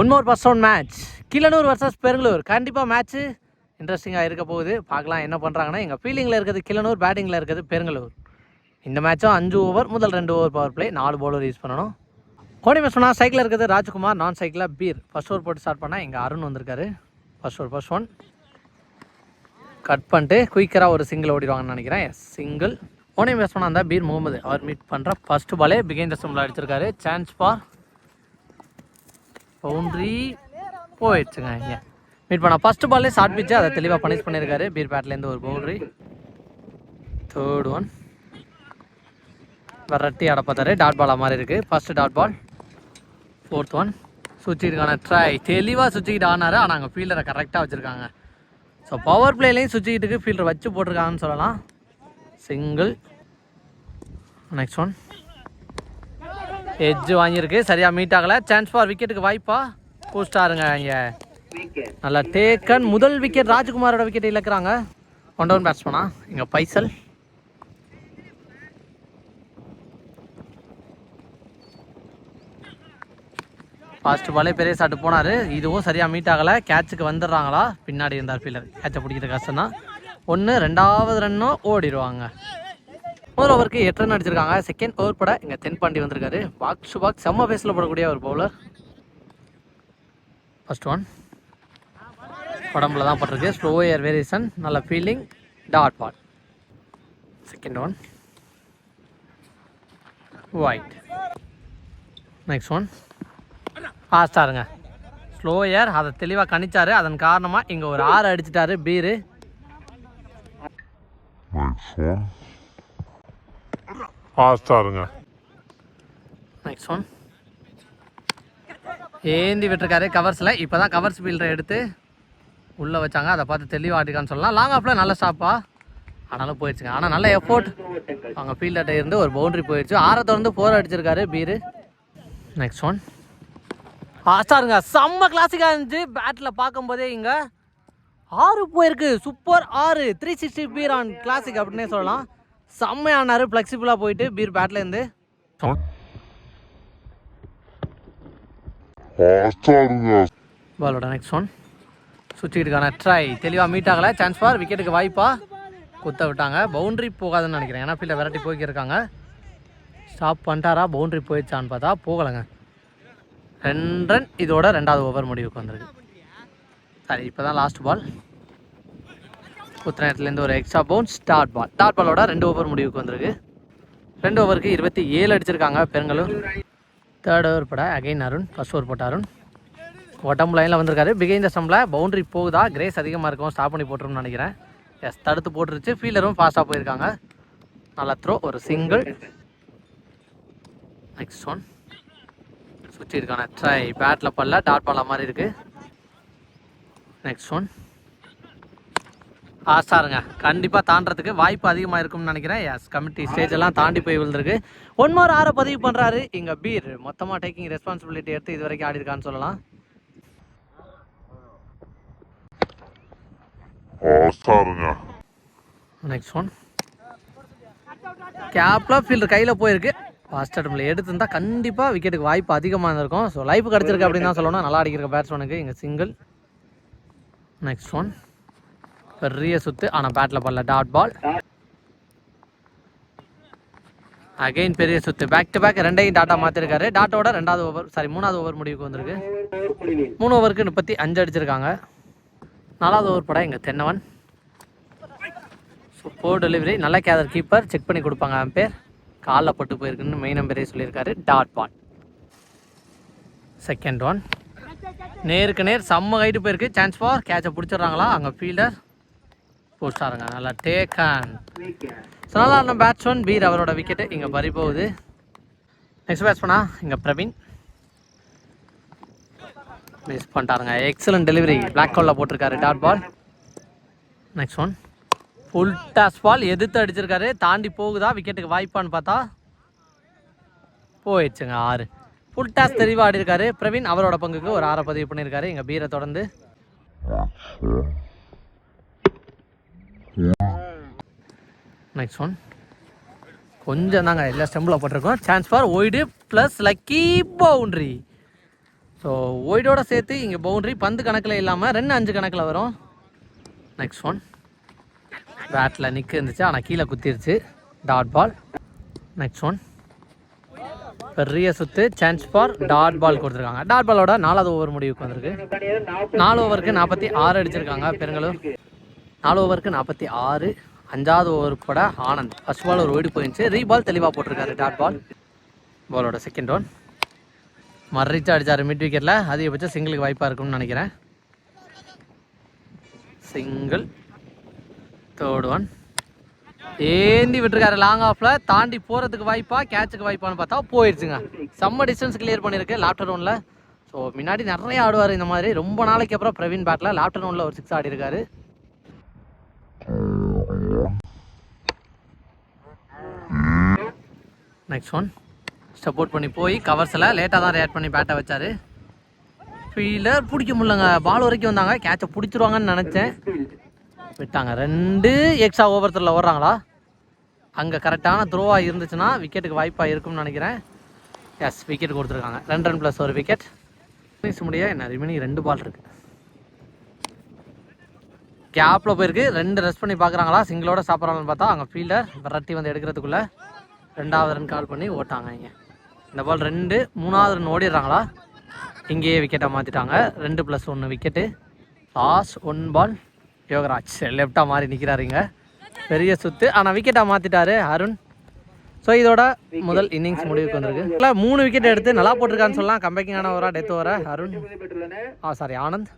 One more first one match Kilanur versus Perungalur கண்டிப்பாக match இன்ட்ரெஸ்டிங்காக இருக்க போகுது. பார்க்கலாம் என்ன பண்ணுறாங்கன்னா எங்கள் ஃபீல்டிங்கில் இருக்கிறது கிளனூர் பேட்டிங்கில் இருக்கிறது பெருங்களூர் இந்த மேட்சும் அஞ்சு ஓவர் முதல் ரெண்டு ஓவர் பவர் பிளே நாலு பவுலர் யூஸ் பண்ணணும். கோடி மேட்ச் பண்ணால் சைக்கிளில் இருக்கிறது ராஜ்குமார் நான் சைக்கிளாக பீர். ஃபஸ்ட் ஓவர் போட்டு ஸ்டார்ட் பண்ணால் எங்கள் அருண் வந்திருக்காரு. First over first one cut பண்ணிட்டு குயிக்கராக ஒரு சிங்கிள் ஓடிடுவாங்கன்னு நினைக்கிறேன். எஸ் சிங்கிள் ஓனே பேஸ் அந்த பீர் முகமது அவர் மீட் பண்ணுற ஃபர்ஸ்ட் பாலே பிகைன் த சிம்பிள் அடிச்சிருக்காரு. சான்ஸ் பார் பவுண்ட்ரி போயிடுச்சுங்க இங்கே மீட் பண்ண ஃபர்ஸ்ட் பால்லே ஷார்ட் பிச்சு அதை தெளிவாக பனிஷ் பண்ணியிருக்காரு. பீர் பேட்லேருந்து ஒரு பவுண்ட்ரி தேர்ட் ஒன் வெரைட்டி ஆட பார்த்தாரு. டாட் பாலாக மாதிரி இருக்குது first dot ball fourth one சுவிட்சுக்கான try தெளிவாக சுவிட்சுக்கிட்டு ஆனார். ஆனால் அங்கே ஃபீல்டரை கரெக்டாக வச்சுருக்காங்க. ஸோ பவர் பிளேலையும் சுவிட்சுக்கிட்டுக்கு ஃபீல்டர் வச்சு போட்டிருக்காங்கன்னு சொல்லலாம். சிங்கிள் நெக்ஸ்ட் ஒன் எட்ஜ் வாங்கியிருக்கு. சரியாக மீட் ஆகலை. சான்ஸ் ஃபார் விக்கெட்டுக்கு வாய்ப்பா? பூஸ்டாருங்க இங்கே. நல்லா டேக்கன் முதல் விக்கெட் ராஜ்குமாரோட விக்கெட் இழக்கிறாங்க. ஒன் டவுன் பேட்ஸ்மனா இங்கே பைசல். ஃபர்ஸ்ட் பாலே பெரிய சாட்டு போனார். இதுவும் சரியாக மீட் ஆகலை. கேட்சுக்கு வந்துடுறாங்களா? பின்னாடி இருந்தார் ஃபீல்டர் கேட்சை பிடிக்கிற கஷ்டம் தான் ஒன்று ரெண்டாவது ரன்னும் ஓடிடுவாங்க. முதல் ஓவருக்கு எட்டு ரன் அடிச்சிருக்காங்க செகண்ட் ஓவர் பட இங்கே தென்பாண்டி வந்திருக்காரு. பாக்ஸ் டு பாக்ஸ் செம்ம பேஸில் போடக்கூடிய ஒரு பவுலர் ஃபர்ஸ்ட் ஒன் உடம்புல தான் பட்டிருக்கு. ஸ்லோ ஏர் வேரியேஷன் நல்ல fielding dot ball second one wide next one ஃபாஸ்டாருங்க slower அதை தெளிவாக கணிச்சாரு. அதன் காரணமாக இங்கே ஒரு ஆறு அடிச்சிட்டாரு. Peer Next one. Next one ஏந்தி விட்டுருக்காரு கவர்ஸில் இப்போ தான் கவர்ஸ் ஃபீல்டரை எடுத்து உள்ளே வச்சாங்க. அதை பார்த்து தெளிவாக ஆட்டிருக்கான்னு சொல்லலாம். லாங் ஆஃபில் நல்ல ஸ்டாப்பா ஆனாலும் போயிடுச்சுங்க. ஆனால் நல்ல எஃபோர்ட் அவங்க ஃபீல்டர்கிட்ட இருந்து ஒரு பவுண்டரி போயிடுச்சு. ஆறை தொடர்ந்து ஃபோர் அடிச்சிருக்காரு பீரு. நெக்ஸ்ட் ஒன் ஃபாஸ்டாருங்க செம்ம கிளாஸிக்காக இருந்துச்சு. பேட்டில் பார்க்கும்போதே இங்கே ஆறு போயிருக்கு. சூப்பர் ஆறு. Three sixty Peer on classic அப்படின்னே சொல்லலாம். செம்மையானாரு ஃப்ளெக்சிபிளாக போயிட்டு பீர் பேட்லேருந்து பாலோட நெக்ஸ்ட் ஒன் சுற்றிக்கிட்டுக்கான ட்ரை தெளிவாக மீட் ஆகலை. சான்ஸ் ஃபார் விக்கெட்டுக்கு வாய்ப்பா. குத்த விட்டாங்க. பவுண்டரி போகாதுன்னு நினைக்கிறேன். ஏன்னா ஃபீல்டை விரட்டி போய்க்கிருக்காங்க. ஸ்டாப் பண்ணிட்டாரா? பவுண்ட்ரி போயிடுச்சான்னு பார்த்தா போகலைங்க. ரெண்டு ரன் இதோட ரெண்டாவது ஓவர் முடிவுக்கு வந்திருக்கு. சரி இப்போ தான் லாஸ்ட் பால் குத்துற இடத்துலேருந்து ஒரு extra bounce dot ball dot பாலோட ரெண்டு ஓவர் முடிவுக்கு வந்திருக்கு. ரெண்டு ஓவருக்கு இருபத்தி ஏழு அடிச்சிருக்காங்க பெருங்கலூர். தேர்ட் ஓவர் பட அகைன் அருண் ஃபர்ஸ்ட் ஓவர் போட்ட அருண். உடம்பு லைனில் வந்திருக்காரு. பிகைந்த த ஸ்டம்பில் பவுண்டரி போகுதா? கிரேஸ் அதிகமாக இருக்கும் ஸ்டாப் பண்ணி போட்டுரும்னு நினைக்கிறேன். எஸ் தடுத்து போட்டுருச்சு. ஃபீல்டரும் ஃபாஸ்ட்டாக போயிருக்காங்க. நல்ல த்ரோ ஒரு சிங்கிள் நெக்ஸ்ட் ஒன் சுற்றி இருக்கான ட்ரை பேட்டில் பல்ல டாட் பாலா மாதிரி இருக்குது நெக்ஸ்ட் ஒன் ஆஸ்டாருங்க கண்டிப்பாக தாண்டறதுக்கு வாய்ப்பு அதிகமாக இருக்கும்னு நினைக்கிறேன். எஸ் கமிட்டி ஸ்டேஜ் எல்லாம் தாண்டி போய் விழுந்திருக்கு. ஒன் மோர் ஆரை பதிவு பண்ணுறாரு இங்கே பீர் மொத்தமாக டேக்கிங் ரெஸ்பான்சிபிலிட்டி எடுத்து இது வரைக்கும் ஆடி இருக்கான்னு சொல்லலாம். நெக்ஸ்ட் ஒன் கேப்ல ஃபீல்டு கையில் போயிருக்கு. ஃபர்ஸ்ட் அட்டம்ல எடுத்திருந்தா கண்டிப்பாக விக்கெட்டுக்கு வாய்ப்பு அதிகமாக இருந்திருக்கும். ஸோ லைஃப் கிடச்சிருக்கு அப்படின்னு தான் சொல்லணும். நல்லா அடிக்கிற பேட்ஸ்மேனுக்கு இங்கே சிங்கிள் நெக்ஸ்ட் ஒன் பெரிய சுத்து. ஆனால் பேட்டில் படல. டாட் பால் அகைன் பெரிய சுத்து. பேக் டு பேக் ரெண்டையும் டாட்டா மாற்றிருக்காரு டாட்டோட ரெண்டாவது ஓவர் சாரி மூணாவது ஓவர் முடிவுக்கு வந்திருக்கு. மூணு ஓவருக்கு முப்பத்தி அஞ்சு அடிச்சிருக்காங்க. நாலாவது ஓவர் படம் எங்கள் தென்னவன்? ஃபோர் டெலிவரி நல்ல கேதர் கீப்பர் செக் பண்ணி கொடுப்பாங்க அம்பேர் காலில் பட்டு போயிருக்குன்னு மெயின் அம்பேரே சொல்லியிருக்காரு. டாட் பால் செகண்ட் ஒன் நேருக்கு நேர் செம்ம ஹைட்டு போயிருக்கு. சான்ஸ் ஃபார் கேட்சை பிடிச்சிடுறாங்களா? அங்கே ஃபீல்டர் போஸ்டாருங்க. நல்லா டேக்கான் சாதாரண பேட்ஸ்மேன் பீர் அவரோட விக்கெட்டு இங்கே பறி போகுது நெக்ஸ்ட் பேட்ஸ்மேனா இங்கே பிரவீன். மிஸ் பண்ணிட்டாருங்க. எக்ஸலன்ட் டெலிவரி பிளாக் ஹோலில் போட்டிருக்காரு dot ball next one full toss ball எதிர்த்து அடிச்சிருக்காரு. தாண்டி போகுதா? விக்கெட்டுக்கு வாய்ப்பான்னு பார்த்தா போயிடுச்சுங்க ஆறு. ஃபுல் டாஸ் தெளிவாக ஆடிருக்காரு. பிரவீன் அவரோட பங்குக்கு ஒரு ஆறை பதிவு பண்ணியிருக்காரு. எங்கள் பீரை தொடர்ந்து. நெக்ஸ்ட் ஒன் கொஞ்சம் தாங்க எல்லா ஸ்டெம்பில் போட்டிருக்கோம். Chance for wide plus lucky boundary so ஒய்டோட சேர்த்து இங்கே பவுண்ட்ரி பந்து கணக்கில் இல்லாமல் ரெண்டு அஞ்சு கணக்கில் வரும். நெக்ஸ்ட் ஒன் பேட்டில் நிற்க இருந்துச்சு ஆனால் கீழே குத்திருச்சு. டாட் பால் நெக்ஸ்ட் ஒன் பெரிய சுத்து சான்ஸ் ஃபார் டாட் பால் கொடுத்துருக்காங்க. டாட் பாலோட நாலாவது ஓவர் முடிவுக்கு வந்திருக்கு. நாலு ஓவருக்கு நாற்பத்தி ஆறு அடிச்சிருக்காங்க பெருங்களூர். நாலு ஓவருக்கு நாற்பத்தி ஆறு. அஞ்சாவது ஓவர் கூட ஆனந்த். ஃபர்ஸ்ட் பால் ஒரு ஓடி போயிருந்துச்சு. ரீபால் தெளிவாக போட்டிருக்காரு டாட் பால் பாலோட செகண்ட் ஒன் மறைச்சு அடித்தார் மிட் விக்கெட்டில் அதிகபட்சம் சிங்கிளுக்கு வாய்ப்பாக இருக்கும்னு நினைக்கிறேன். சிங்கிள் தேர்ட் ஒன் ஏந்தி விட்டுருக்காரு லாங் ஆஃபில் தாண்டி போகிறதுக்கு வாய்ப்பா கேட்சுக்கு வாய்ப்பான்னு பார்த்தா போயிடுச்சுங்க செம்ம டிஸ்டன்ஸ் கிளியர் பண்ணியிருக்கு லாப்டர் ஒனில் ஸோ முன்னாடி நிறைய ஆடுவார் இந்த மாதிரி. ரொம்ப நாளைக்கு அப்புறம் பிரவீன் பேட்டில் லாப்டர் ஒனில் ஒரு சிக்ஸ் ஆடி இருக்காரு நெக்ஸ்ட் ஒன் சப்போர்ட் பண்ணி போய் கவர்ஸில் லேட்டாக தான் ரியாக்ட் பண்ணி பேட்டை வச்சார். ஃபீலர் பிடிக்க முடியலங்க. பால் வரைக்கும் வந்தாங்க. கேட்சை பிடிச்சிருவாங்கன்னு நினச்சேன். விட்டாங்க. ரெண்டு எக்ஸ்ட்ரா ஓவரத்தில் ஓடுறாங்களா? அங்கே கரெக்டான த்ரோவாக இருந்துச்சுன்னா விக்கெட்டுக்கு வாய்ப்பாக இருக்கும்னு நினைக்கிறேன். எஸ் விக்கெட் கொடுத்துருக்காங்க. ரெண்டு ரன் ப்ளஸ் ஒரு விக்கெட் ஃபினிஷ் முடிய என்ன ரிமைனிங் ரெண்டு பால் இருக்குது கேப்பில் போயிருக்கு. ரெண்டு ரெஸ்ட் பண்ணி பார்க்குறாங்களா சிங்கிளோட சாப்பிட்றாங்கன்னு பார்த்தா அங்கே ஃபீல்டர் விரட்டி வந்து எடுக்கிறதுக்குள்ளே ரெண்டாவது ரன் கால் பண்ணி ஓட்டாங்க இங்கே. இந்த பால் ரெண்டு மூணாவது ரன் ஓடிடுறாங்களா? இங்கேயே விக்கெட்டை மாற்றிட்டாங்க ரெண்டு ப்ளஸ் ஒன்று wicket last one ball Yograj லெஃப்டாக மாறி நிற்கிறாருங்க பெரிய சுத்து. ஆனால் விக்கெட்டாக மாற்றிட்டாரு அருண். ஸோ இதோட முதல் இன்னிங்ஸ் முடிவுக்கு வந்திருக்கு. இல்லை மூணு விக்கெட் எடுத்து நல்லா போட்டிருக்கான்னு சொல்லலாம். கம்பேக்கிங்கான ஓவரா டெத் ஓவரா அருண். ஆ சாரி ஆனந்த்.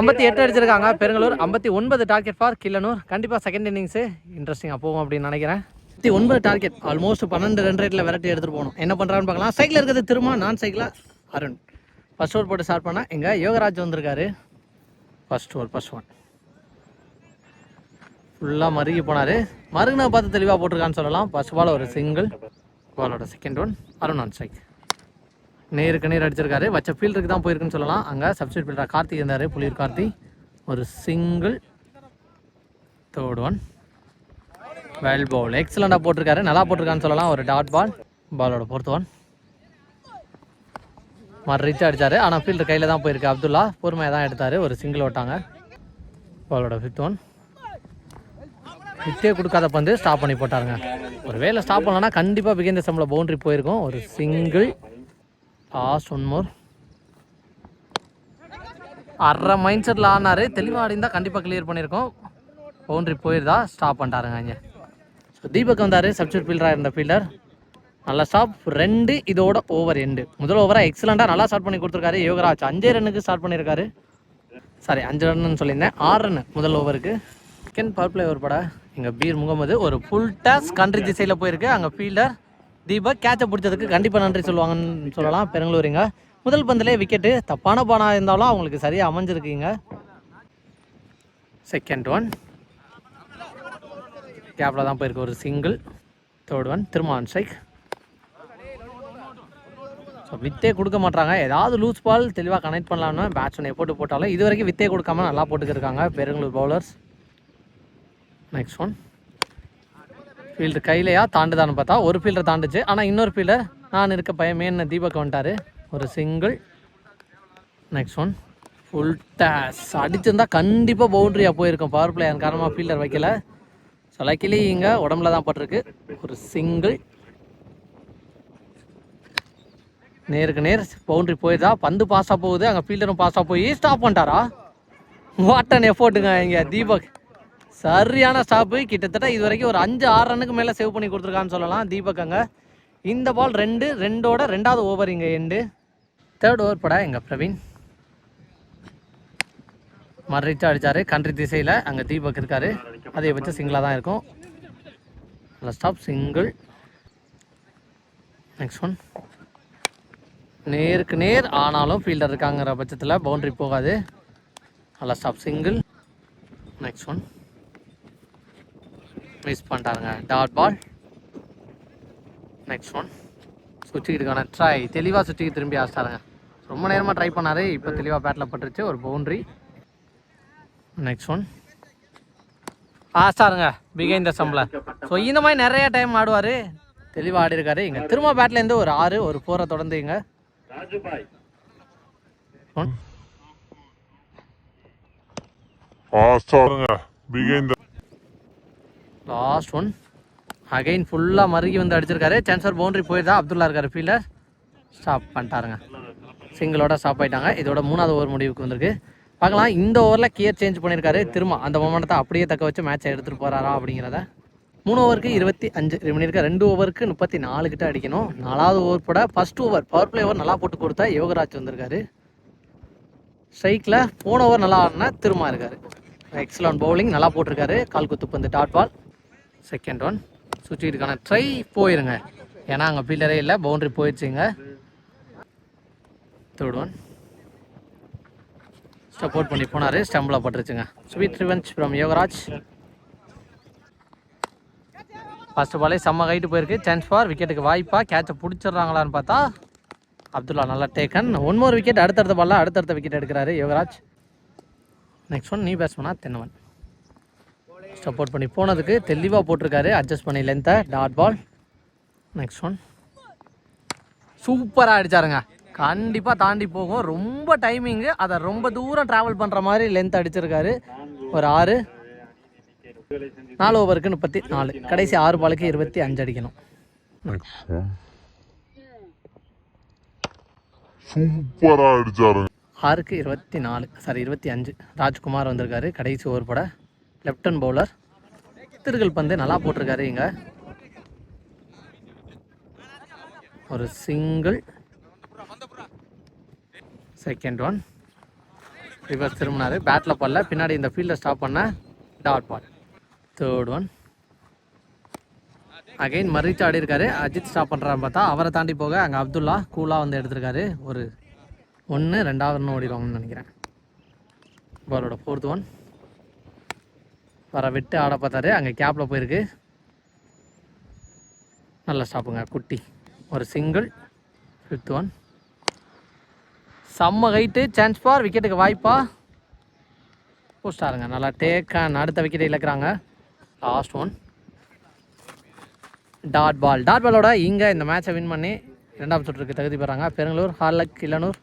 ஐம்பத்தி எட்டு அடிச்சிருக்காங்க. பெருங்களூர் ஐம்பத்தி ஒன்பது டார்கெட் ஃபார் கில்லனூர் கண்டிப்பாக செகண்ட் இன்னிங்ஸு இன்ட்ரெஸ்டிங்காக போகும் அப்படின்னு நினைக்கிறேன். இருபத்தி ஒன்பது டார்கெட் ஆல்மோஸ்ட் பன்னெண்டு ரன் ரேட்டில் விரட்டி எடுத்துகிட்டு போகணும். என்ன பண்ணுறான்னு பார்க்கலாம். சைக்கிள் இருக்கிறது திரும்ப நான் சைக்கிளாக அருண். ஃபர்ஸ்ட் ஓவர் போட்டு ஸ்டார்ட் பண்ணால் எங்கள் யோகராஜ் வந்திருக்காரு. ஃபர்ஸ்ட் ஓவர் ஃபர்ஸ்ட் ஒன் ஃபுல்லாக மருகி போனார். மருகினா பார்த்து தெளிவாக போட்டிருக்கான்னு சொல்லலாம். ஃபர்ஸ்ட் பால் ஒரு சிங்கிள் பாலோட second one Arun on strike நேருக்கு நேர் அடிச்சிருக்காரு. வச்ச ஃபீல்டுக்கு தான் போயிருக்குன்னு சொல்லலாம். அங்கே சப்ஸ்டியூட் ஃபீல்டர் கார்த்திக் இருந்தார். புலியூர் கார்த்தி. ஒரு single third one well bowled எக்ஸலண்டாக போட்டிருக்காரு. நல்லா போட்டிருக்கான்னு சொல்லலாம். ஒரு டாட் பால் பாலோட பொறுத்தவன் ஒன் மறு ரிச் அடித்தார் ஆனால் ஃபீல்டர் கையில் தான் போயிருக்கு. அப்துல்லா பொறுமையாக தான் எடுத்தார். ஒரு சிங்கிள் ஓட்டாங்க. பாலோட ஃபிஃப்த் ஒன் வித்தே கொடுக்காத பந்து ஸ்டாப் பண்ணி போட்டாருங்க. ஒரு வேலை ஸ்டாப் பண்ணலன்னா கண்டிப்பாக பிகேந்த சம்பளம் பவுண்ட்ரி போயிருக்கும். ஒரு சிங்கிள் லாஸ்ட் ஒன் மோர் அரை மைண்ட் செட்டில் ஆடினாரு. தெளிவாக ஆடிந்தா கண்டிப்பாக கிளியர் பண்ணியிருக்கோம். பவுண்ட்ரி போயிருந்தா ஸ்டாப் பண்ணிட்டாருங்க இங்கே. ஸோ தீபக் வந்தார் சப்ஸ்டியூட் ஃபீல்டராக இருந்த ஃபீல்டர் நல்ல ஸ்டாப் ரெண்டு இதோட ஓவர் எண்டு முதல் ஓவராக எக்ஸலண்ட்டாக நல்லா ஸ்டார்ட் பண்ணி கொடுத்துருக்காரு யோகராஜ். அஞ்சே ரன்னுக்கு ஸ்டார்ட் பண்ணியிருக்காரு சாரி அஞ்சு ரன்னு சொல்லியிருந்தேன். ஆறு ரன் முதல் ஓவருக்கு செகண்ட் பவர் பிளே ஓவர் பட இங்கே பீர் முகமது ஒரு ஃபுல் டாஸ் கண்ட்ரி திசையில் போயிருக்கு. அங்கே ஃபீல்டர் தீபக் கேட்சை பிடிச்சதுக்கு கண்டிப்பாக நன்றி சொல்லுவாங்கன்னு சொல்லலாம். பெருங்களூரிங்க முதல் பந்திலே விக்கெட்டு தப்பான பானாக இருந்தாலும் அவங்களுக்கு சரியாக அமைஞ்சிருக்கீங்க செகண்ட் ஒன் கேப்பில் தான் போயிருக்கு ஒரு சிங்கிள். தேர்ட் ஒன் திரும்ப ஆன் ஸ்ட்ரைக் ஸோ வித்தே கொடுக்க மாட்டாங்க ஏதாவது லூஸ் பால் தெளிவாக கனெக்ட் பண்ணலாம்னா பேட்ஸ்மேன் போட்டு போட்டாலும் இது வரைக்கும் வித்தே கொடுக்காம நல்லா போட்டுக்கிருக்காங்க Perungalur bowlers next one field கையிலையா? தாண்டுதான்னு பார்த்தா ஒரு ஃபீல்டர் தாண்டுச்சு. ஆனால் இன்னொரு ஃபீல்டர் நான் இருக்க பயமேன்னு தீபக் வந்துட்டாரு. ஒரு single next one full toss அடிச்சிருந்தா கண்டிப்பாக பவுண்ட்ரியாக போயிருக்கும். பவர் பிளேயர் காரணமாக ஃபீல்டர் வைக்கல. ஸோ லக்கிலி இங்கே உடம்புல தான் பட்டிருக்கு. ஒரு சிங்கிள் நேருக்கு நேர் பவுண்ட்ரி போயிருதா பந்து பாஸாக போகுது. அங்கே ஃபீல்டரும் பாஸாக போய் ஸ்டாப் பண்ணிட்டாரா? வாட்டன் எஃபோர்ட்டுங்க இங்கே தீபக். சரியான ஸ்டாப்பு கிட்டத்தட்ட இது வரைக்கும் ஒரு அஞ்சு ஆறு ரன்னுக்கு மேலே சேவ் பண்ணி கொடுத்துருக்கான்னு சொல்லலாம் தீபக் அங்கே. இந்த பால் ரெண்டு ரெண்டோட ரெண்டாவது ஓவர் இங்கே எண்டு தேர்ட் ஓவர் பட எங்கள் பிரவீன். மறைச்சா அடித்தார் கண்ட்ரி திசையில் அங்கே தீபக் இருக்காரு. அதே பட்சம் சிங்கிளாக தான் இருக்கும். நல்ல ஸ்டாப் சிங்கிள் நெக்ஸ்ட் ஒன் நேருக்கு நேர் ஆனாலும் ஃபீல்டர் இருக்காங்கிற பட்சத்தில் பவுண்டரி போகாது. நல்ல stop single next one miss பண்ணிட்டாருங்க. Dot ball next one சுற்றிக்கிட்டுக்கான ட்ரை தெளிவாக சுற்றிக்கு திரும்பி ஆசிட்டாருங்க ரொம்ப நேரமாக ட்ரை பண்ணார். இப்போ தெளிவாக பேட்டில் பட்டுருச்சு. ஒரு பவுண்ட்ரி நெக்ஸ்ட் ஒன் ஆஸ்டாருங்க பிகைன் த சம்பில் ஸோ இந்த மாதிரி நிறைய டைம் ஆடுவார். தெளிவாக ஆடி இருக்காரு இங்கே திரும்ப பேட்லேருந்து ஒரு ஆறு ஒரு ஃபோரை தொடர்ந்து இங்கே. லாஸ்ட் ஒன் அகைன் ஃபுல்லாக மருகி வந்து அடிச்சிருக்காரு. சான்சர் பவுண்டரி போயிருந்தா அப்துல்லா இருக்காரு ஃபீல்டர் ஸ்டாப் பண்ணிட்டாருங்க. சிங்கிளோட ஸ்டாப் ஆயிட்டாங்க. இதோட மூணாவது ஓவர் முடிவுக்கு வந்திருக்கு. பார்க்கலாம். இந்த ஓவரில் கியர் சேஞ்ச் பண்ணியிருக்காரு திரும்ப அந்த மொமெண்ட்டை அப்படியே தக்க வச்சு மேட்சை எடுத்துகிட்டு போகிறாரா அப்படிங்கிறத. மூணு ஓவருக்கு இருபத்தி அஞ்சு பண்ணியிருக்க ரெண்டு ஓவருக்கு முப்பத்தி நாலு கிட்ட அடிக்கணும். நாலாவது ஓவர் போட first over power play over நல்லா போட்டு கொடுத்தா யோகராஜ் வந்திருக்காரு. ஸ்ட்ரைக்கில் போன ஓவர் நல்லா ஆடினா திரும்ப இருக்காரு. எக்ஸலன்ட் பவுலிங் நல்லா போட்டிருக்காரு. கால் குத்து பந்து டாட் பால் செகண்ட் ஒன் சுற்றிட்டுக்கான ட்ரை போயிருங்க. ஏன்னா அங்கே ஃபீல்டரே இல்லை பவுண்ட்ரி போயிடுச்சுங்க. தேர்ட் ஒன் சப்போர்ட் பண்ணி போனார் ஸ்டம்பில் பட்டுருச்சுங்க. Sweet revenge from Yograj first பாலே செம்ம கைட்டு போயிருக்கு. சான்ஸ் ஃபார் விக்கெட்டுக்கு வாய்ப்பாக கேட்சை பிடிச்சிடுறாங்களான்னு பார்த்தா அப்துல்லா நல்லா டேக்கன் ஒன் மோர் விக்கெட் அடுத்தடுத்த பால்ல அடுத்தடுத்த விக்கெட் எடுக்கிறாரு யோகராஜ் நெக்ஸ்ட் ஒன் நீ பேட்ஸ்மனா தென்னவன். சப்போர்ட் பண்ணி போனதுக்கு தெளிவாக போட்டிருக்காரு. அட்ஜஸ்ட் பண்ணி லென்த்தை டாட் பால் நெக்ஸ்ட் ஒன் சூப்பராக அடித்தாருங்க கண்டிப்பாக தாண்டி போகும். ரொம்ப டைமிங்கு அதை ரொம்ப தூரம் ட்ராவல் பண்ணுற மாதிரி லென்த் அடிச்சிருக்காரு. ஒரு ஆறு நாலு ஓவருக்கு முப்பத்தி நாலு. கடைசி ஆறு பாலுக்கு இருபத்தி அஞ்சு அடிக்கணும். நெக்ஸ்ட் ஒன் சூப்பரா அடிச்சாருங்க. ஆறுக்கு இருபத்தி நாலு சாரி இருபத்தி அஞ்சு. ராஜ்குமார் வந்திருக்காரு. கடைசி ஓவர் போட. ஹேண்ட் பவுலர் திருகல் பந்து நல்லா போட்டிருக்காரு இங்க. ஒரு சிங்கிள் செகண்ட் ஒன் ரிவர்ஸ் திரும்பினார். பேட்டில் போடல. பின்னாடி இந்த ஃபீல்டை ஸ்டாப் பண்ண dot ball third one again மறிச்சு ஆடி இருக்காரு. அஜித் ஸ்டாப் பண்ணுறான்னு பார்த்தா அவரை தாண்டி போக அங்கே அப்துல்லா கூலாக வந்து எடுத்திருக்காரு. ஒரு ஒன்று ரெண்டாவது ரன் ஓடிடுவாங்கன்னு நினைக்கிறேன். பாலோட ஃபோர்த் ஒன் வர விட்டு ஆட பார்த்தாரு. அங்கே கேப்பில் போயிருக்கு. நல்ல ஸ்டாப்புங்க குட்டி. ஒரு சிங்கிள் ஃபிஃப்த் ஒன் செம்ம ஹைட்டு சான்ஸ் ஃபார் விக்கெட்டுக்கு வாய்ப்பா. போஸ்டாருங்க நல்லா டேக் அடுத்த விக்கெட்டை இழக்கிறாங்க. Last one dot ball dot பாலோட இங்கே இந்த மேட்சை வின் பண்ணி இரண்டாம் சுற்றுக்கு தகுதி பெறாங்க. பெருங்களூர் ஹார்லக் கிள்ளனூர்